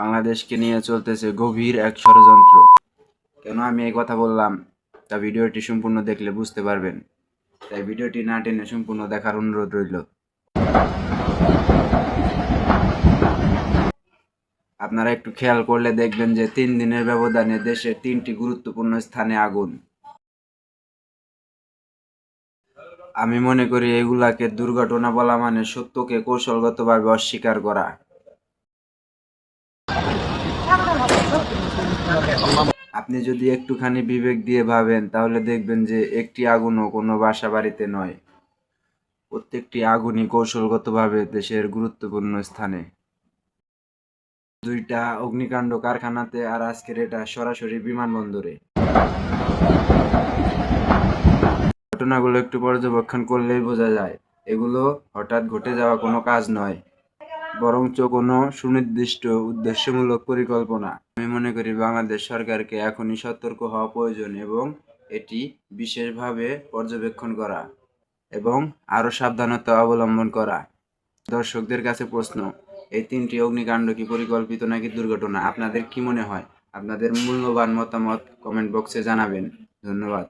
বাংলাদেশকে নিয়ে চলতেছে গভীর এক ষড়যন্ত্র। কেন আমি এই কথা বললাম? তা ভিডিওটি সম্পূর্ণ দেখলে বুঝতে পারবেন। তাই ভিডিওটি না টেনে সম্পূর্ণ দেখার অনুরোধ রইল। আপনারা একটু খেয়াল করলে দেখবেন যে তিন দিনের ব্যবধানে দেশের তিনটি গুরুত্বপূর্ণ স্থানে আগুন। আমি মনে করি এগুলাকে দুর্ঘটনা বলা মানে সত্যকে কৌশলগতভাবে অস্বীকার করা। আপনি যদি একটুখানি বিবেক দিয়ে ভাবেন, তাহলে দেখবেন যে একটি আগুনও কোনো বাসা বাড়িতে নয়। প্রত্যেকটি আগুনই কৌশলগতভাবে দেশের গুরুত্বপূর্ণ স্থানে। দুইটা অগ্নিকাণ্ড কারখানাতে আর আজকের এটা সরাসরি বিমানবন্দরে। ঘটনাগুলো একটু পর্যবেক্ষণ করলেই বোঝা যায়, এগুলো হঠাৎ ঘটে যাওয়া কোনো কাজ নয়। বরঞ্চ কোনো সুনির্দিষ্ট উদ্দেশ্যমূলক পরিকল্পনা। আমি মনে করি বাংলাদেশ সরকারকে এখনই সতর্ক হওয়া প্রয়োজন এবং এটি বিশেষভাবে পর্যবেক্ষণ করা এবং আরও সাবধানতা অবলম্বন করা। দর্শকদের কাছে প্রশ্ন, এই তিনটি অগ্নিকাণ্ড কি পরিকল্পিত নাকি দুর্ঘটনা? আপনাদের কি মনে হয়? আপনাদের মূল্যবান মতামত কমেন্ট বক্সে জানাবেন। ধন্যবাদ।